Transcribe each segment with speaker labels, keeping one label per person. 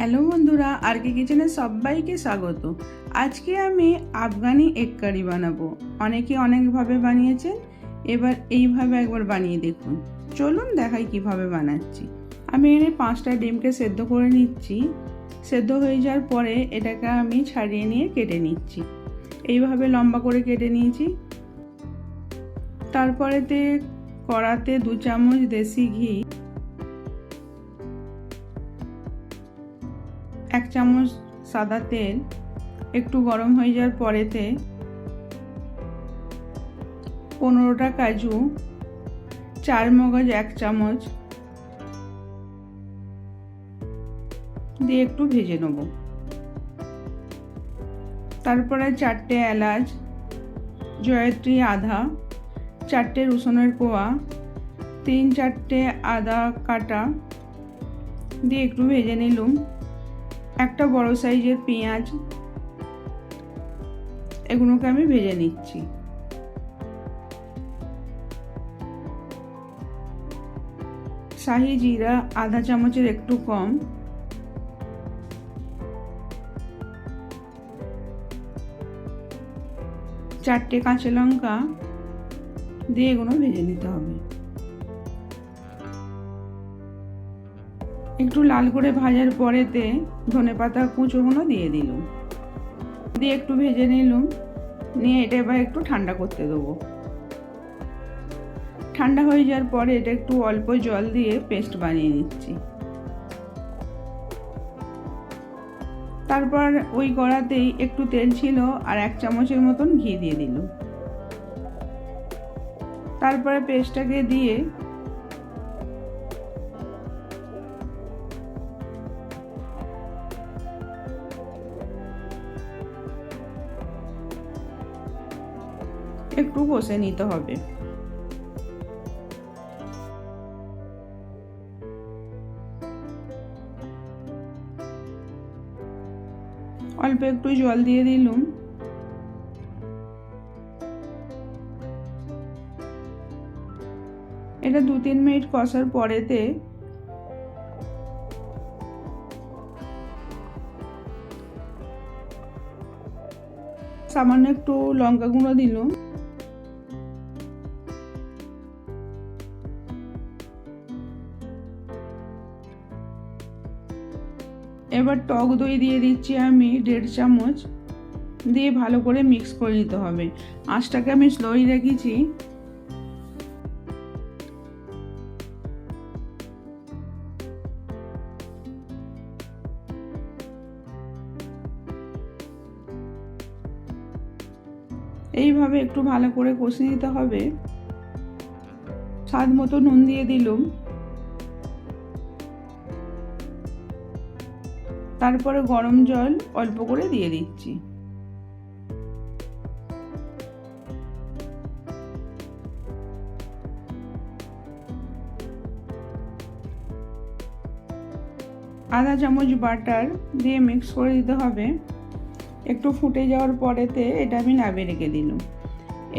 Speaker 1: Hello বন্ধুরা আর কে কিচেনে সবাইকে স্বাগত। আজকে আমি আফগানি এগ কারি বানাবো। অনেকে অনেকভাবে বানিয়েছেন, এবার এইভাবে একবার বানিয়ে দেখুন। চলুন দেখাই কীভাবে বানাচ্ছি। আমি এখানে পাঁচটা ডিমকে সেদ্ধ করে নিচ্ছি। সেদ্ধ হয়ে যাওয়ার পরে এটাকে আমি ছাড়িয়ে নিয়ে কেটে নিচ্ছি। এইভাবে লম্বা করে কেটে নিয়েছি। তারপরেতে কড়াতে দু চামচ দেশি ঘি এক চামচ সাদা তেল, একটু গরম হয়ে যাওয়ার পরেতে পনেরোটা কাজু, চার মগজ, এক চামচ দিয়ে একটু ভেজে নেব। তারপরে চারটে এলাচ, জয়ত্রী আধা চারটে রসুনের কোয়া, তিন চারটে আদা কাটা দিয়ে একটু ভেজে নিলুম। একটা বড় সাইজের পেঁয়াজ, এগুলোকে আমি ভেজে নিচ্ছি। শাহি জিরা আধা চামচের একটু কম। চারটে কাঁচা লঙ্কা দিয়ে এগুলো ভেজে নিতে হবে। একটু লাল করে ভাজার পরেতে ধনে পাতা কুচোগুলো দিয়ে দিলুম। দিয়ে একটু ভেজে নিলুম। নিয়ে এটা এবার একটু ঠান্ডা করতে দেবো। ঠান্ডা হয়ে যাওয়ার পরে এটা একটু অল্প জল দিয়ে পেস্ট বানিয়ে নিচ্ছি। তারপর ওই কড়াতেই একটু তেল ছিল আর এক চামচের মতন ঘি দিয়ে দিল তারপরে পেস্টটাকে দিয়ে একটু কষে নিতে হবে। অল্প একটু জল দিয়ে দিলুম। এটা দু তিন মিনিট কষার পরেতে সামান্য একটু লঙ্কা গুঁড়ো দিলুম। এবার টক দই দিয়ে দিচ্ছি আমি দেড় চামচ। দিয়ে ভালো করে মিক্স করে নিতে হবে। আঁচটাকে আমি স্লোই রেখেছি। এইভাবে একটু ভালো করে কষে নিতে হবে। স্বাদ মতো নুন দিয়ে দিলুম। তারপরে গরম জল অল্প করে দিয়ে দিচ্ছি। আধা চামচ বাটার দিয়ে মিক্স করে দিতে হবে। একটু ফুটে যাওয়ার পরেতে এটা আমি নামিয়ে রেখে দিলাম।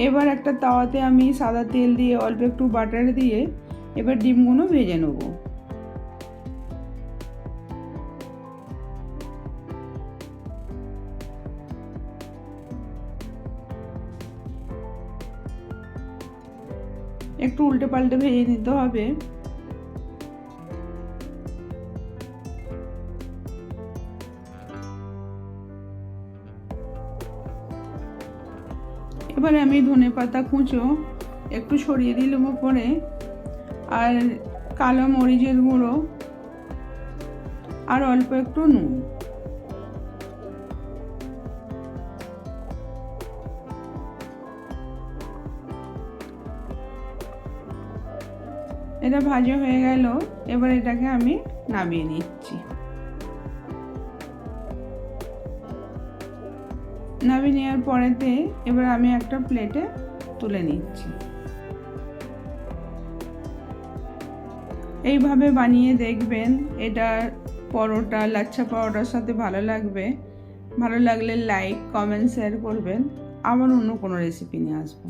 Speaker 1: এবার একটা তাওয়াতে আমি সাদা তেল দিয়ে অল্প একটু বাটার দিয়ে এবার ডিমগুলো ভেজে নেব। একটু উল্টে পাল্টে ভেজে নিতে হবে। এবারে আমি ধনে পাতা কুঁচো একটু ছড়িয়ে দিলাম ওপরে আর কালো মরিচের গুঁড়ো আর অল্প একটু নুন। এটা ভাজা হয়ে গেল, এবার এটাকে আমি নামিয়ে নিচ্ছি। নামিয়ে নেওয়ার পরেতে এবার আমি একটা প্লেটে তুলে নিচ্ছি। এইভাবে বানিয়ে দেখবেন, এটা পরোটা, লাচ্ছা পরোটার সাথে ভালো লাগবে। ভালো লাগলে লাইক, কমেন্ট শেয়ার করবেন। আবার অন্য কোনো রেসিপি নিয়ে আসব।